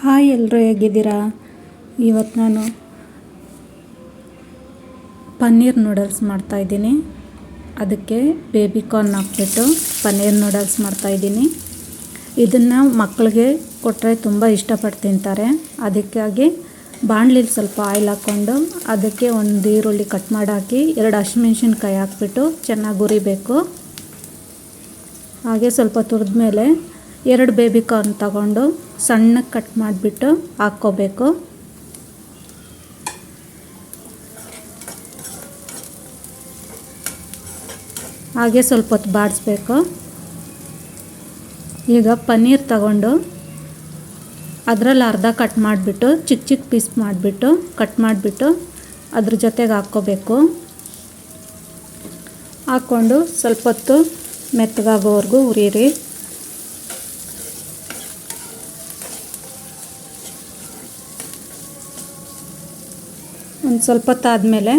Hi ಎಲ್ಲರೂ ಹೇಗಿದ್ದೀರಾ? ಇವತ್ತು ನಾನು ಪನ್ನೀರ್ ನೂಡಲ್ಸ್ ಮಾಡ್ತಾಯಿದ್ದೀನಿ ಅದಕ್ಕೆ ಬೇಬಿ ಕಾರ್ನ್ ಹಾಕ್ಬಿಟ್ಟು ಪನ್ನೀರ್ ನೂಡಲ್ಸ್ ಮಾಡ್ತಾಯಿದ್ದೀನಿ ಇದನ್ನು ಮಕ್ಕಳಿಗೆ ಕೊಟ್ಟರೆ ತುಂಬ ಇಷ್ಟಪಟ್ಟು ತಿಂತಾರೆ. ಅದಕ್ಕಾಗಿ ಬಾಣಲಿಲಿ ಸ್ವಲ್ಪ ಆಯಿಲ್ ಹಾಕ್ಕೊಂಡು ಅದಕ್ಕೆ ಒಂದು ಈರುಳ್ಳಿ ಕಟ್ ಮಾಡಿ ಹಾಕಿ ಎರಡು ಹಸಿಮೆಣ್ಸಿನ್ಕಾಯಿ ಹಾಕ್ಬಿಟ್ಟು ಚೆನ್ನಾಗಿ ಹುರಿಬೇಕು. ಹಾಗೆ ಸ್ವಲ್ಪ ತುರಿದ ಮೇಲೆ ಎರಡು ಬೇಬಿ ಕಾರ್ನ್ ತಗೊಂಡು ಸಣ್ಣಗೆ ಕಟ್ ಮಾಡಿಬಿಟ್ಟು ಹಾಕ್ಕೋಬೇಕು. ಹಾಗೆ ಸ್ವಲ್ಪ ಹೊತ್ತು ಬಾಡಿಸ್ಬೇಕು. ಈಗ ಪನ್ನೀರ್ ತಗೊಂಡು ಅದರಲ್ಲಿ ಅರ್ಧ ಕಟ್ ಮಾಡಿಬಿಟ್ಟು ಚಿಕ್ಕ ಚಿಕ್ಕ ಪೀಸ್ ಮಾಡಿಬಿಟ್ಟು ಕಟ್ ಮಾಡಿಬಿಟ್ಟು ಅದ್ರ ಜೊತೆಗೆ ಹಾಕ್ಕೋಬೇಕು. ಹಾಕ್ಕೊಂಡು ಸ್ವಲ್ಪ ಹೊತ್ತು ಮೆತ್ತಗಾಗೋವರೆಗೂ ಹುರಿಯಿರಿ ಒಂದು ಸ್ವಲ್ಪ ಹೊತ್ತಾದಮೇಲೆ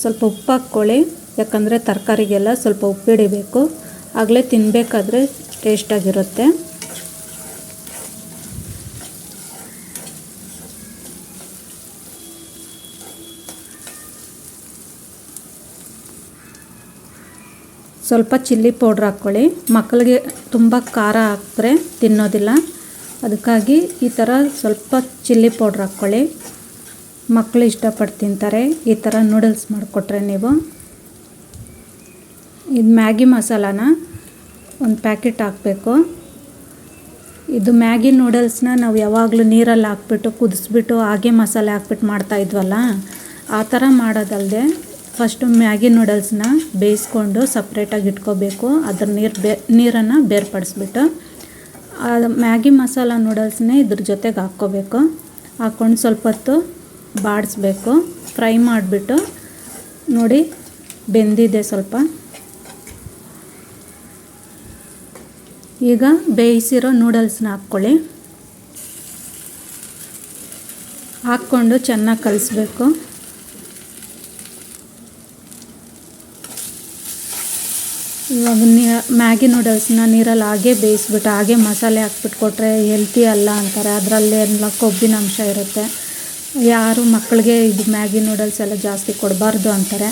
ಸ್ವಲ್ಪ ಉಪ್ಪು ಹಾಕ್ಕೊಳ್ಳಿ ಯಾಕಂದರೆ ತರಕಾರಿಗೆಲ್ಲ ಸ್ವಲ್ಪ ಉಪ್ಪು ಹಿಡಿಬೇಕು. ಆಗಲೇ ತಿನ್ನಬೇಕಾದ್ರೆ ಟೇಸ್ಟಾಗಿರುತ್ತೆ ಸ್ವಲ್ಪ ಚಿಲ್ಲಿ ಪೌಡ್ರ್ ಹಾಕ್ಕೊಳ್ಳಿ. ಮಕ್ಕಳಿಗೆ ತುಂಬ ಖಾರ ಹಾಕಿದ್ರೆ ತಿನ್ನೋದಿಲ್ಲ. ಅದಕ್ಕಾಗಿ ಈ ಥರ ಸ್ವಲ್ಪ ಚಿಲ್ಲಿ ಪೌಡ್ರ್ ಹಾಕ್ಕೊಳ್ಳಿ. ಮಕ್ಕಳು ಇಷ್ಟಪಟ್ಟು ತಿಂತಾರೆ. ಈ ಥರ ನೂಡಲ್ಸ್ ಮಾಡಿಕೊಟ್ರೆ ನೀವು. ಇದು ಮ್ಯಾಗಿ ಮಸಾಲಾನ ಒಂದು ಪ್ಯಾಕೆಟ್ ಹಾಕಬೇಕು. ಇದು ಮ್ಯಾಗಿ ನೂಡಲ್ಸ್ನ ನಾವು ಯಾವಾಗಲೂ ನೀರಲ್ಲಿ ಹಾಕ್ಬಿಟ್ಟು, ಕುದಿಸ್ಬಿಟ್ಟು, ಹಾಗೆ ಮಸಾಲೆ ಹಾಕ್ಬಿಟ್ಟು ಮಾಡ್ತಾಯಿದ್ವಲ್ಲ ಆ ಥರ ಮಾಡೋದಲ್ಲದೆ ಫಸ್ಟು ಮ್ಯಾಗಿ ನೂಡಲ್ಸ್ನ ಬೇಯಿಸ್ಕೊಂಡು ಸಪ್ರೇಟಾಗಿ ಇಟ್ಕೋಬೇಕು. ಅದ್ರ ನೀರು ಬೇ, ನೀರನ್ನು ಬೇರ್ಪಡಿಸ್ಬಿಟ್ಟು ಮ್ಯಾಗಿ ಮಸಾಲ ನೂಡಲ್ಸ್ನೇ ಇದ್ರ ಜೊತೆಗೆ ಹಾಕ್ಕೋಬೇಕು. ಹಾಕ್ಕೊಂಡು ಸ್ವಲ್ಪ ಹೊತ್ತು ಬಾಡಿಸ್ಬೇಕು. ಫ್ರೈ ಮಾಡಿಬಿಟ್ಟು ನೋಡಿ ಬೆಂದಿದೆ ಸ್ವಲ್ಪ. ಈಗ ಬೇಯಿಸಿರೋ ನೂಡಲ್ಸ್ನ ಹಾಕ್ಕೊಳ್ಳಿ. ಹಾಕ್ಕೊಂಡು ಚೆನ್ನಾಗಿ ಕಲಿಸ್ಬೇಕು. ಇವಾಗ ನೀ, ಮ್ಯಾಗಿ ನೂಡಲ್ಸ್ನ ನೀರಲ್ಲಿ ಹಾಗೆ ಬೇಯಿಸ್ಬಿಟ್ಟು ಹಾಗೆ ಮಸಾಲೆ ಹಾಕ್ಬಿಟ್ಟು ಕೊಟ್ಟರೆ ಹೆಲ್ತಿ ಅಲ್ಲ ಅಂತಾರೆ. ಅದರಲ್ಲಿ ಎಲ್ಲ ಕೊಬ್ಬಿನ ಅಂಶ ಇರುತ್ತೆ. ಯಾರು ಮಕ್ಕಳಿಗೆ ಇದು ಮ್ಯಾಗಿ ನೂಡಲ್ಸ್ ಎಲ್ಲ ಜಾಸ್ತಿ ಕೊಡಬಾರ್ದು ಅಂತಾರೆ.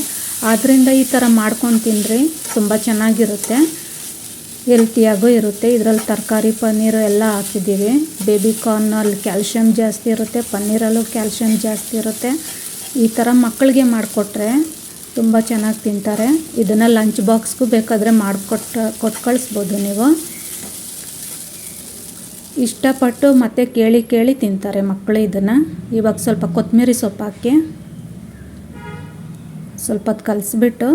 ಆದ್ದರಿಂದ ಈ ಥರ ಮಾಡ್ಕೊಂಡು ತಿನ್ನಿರಿ ತುಂಬ ಚೆನ್ನಾಗಿರುತ್ತೆ. ಹೆಲ್ತಿಯಾಗೂ ಇರುತ್ತೆ. ಇದರಲ್ಲಿ ತರಕಾರಿ, ಪನ್ನೀರು ಎಲ್ಲ ಹಾಕಿದ್ದೀವಿ. ಬೇಬಿ ಕಾರ್ನಲ್ಲಿ ಕ್ಯಾಲ್ಶಿಯಮ್ ಜಾಸ್ತಿ ಇರುತ್ತೆ, ಪನ್ನೀರಲ್ಲೂ ಕ್ಯಾಲ್ಶಿಯಮ್ ಜಾಸ್ತಿ ಇರುತ್ತೆ. ಈ ಥರ ಮಕ್ಕಳಿಗೆ ಮಾಡಿಕೊಟ್ರೆ ತುಂಬ ಚೆನ್ನಾಗಿ ತಿಂತಾರೆ. ಇದನ್ನು ಲಂಚ್ ಬಾಕ್ಸ್ಗೂ ಬೇಕಾದರೆ ಮಾಡಿಕೊಟ್ಟು ಕೊಟ್ಟು ಕಳಿಸ್ಬೋದು ನೀವು. ಇಷ್ಟಪಟ್ಟು ಮತ್ತೆ ಕೇಳಿ ಕೇಳಿ ತಿಂತಾರೆ ಮಕ್ಕಳು ಇದನ್ನು. ಇವಾಗ ಸ್ವಲ್ಪ ಕೊತ್ತಂಬರಿ ಸೊಪ್ಪು ಹಾಕಿ ಸ್ವಲ್ಪ ಕಲಿಸ್ಬಿಟ್ಟು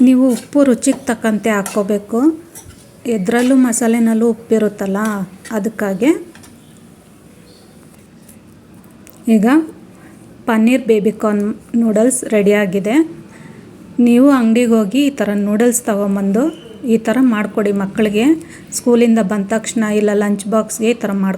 ನೀವು ಉಪ್ಪು ರುಚಿಗೆ ತಕ್ಕಂತೆ ಹಾಕ್ಕೋಬೇಕು. ಎದರಲ್ಲೂ ಮಸಾಲೆನಲ್ಲೂ ಉಪ್ಪಿರುತ್ತಲ್ಲ ಅದಕ್ಕಾಗಿ. ಈಗ ಪನ್ನೀರ್ ಬೇಬಿಕಾರ್ನ್ ನೂಡಲ್ಸ್ ರೆಡಿಯಾಗಿದೆ ನೀವು ಅಂಗಡಿಗೆ ಹೋಗಿ ಈ ಥರ ನೂಡಲ್ಸ್ ತೊಗೊಂಬಂದು ಈ ಥರ ಮಾಡಿಕೊಡಿ ಮಕ್ಕಳಿಗೆ. ಸ್ಕೂಲಿಂದ ಬಂದ ತಕ್ಷಣ ಇಲ್ಲ ಲಂಚ್ ಬಾಕ್ಸ್ಗೆ ಈ ಥರ ಮಾಡಿ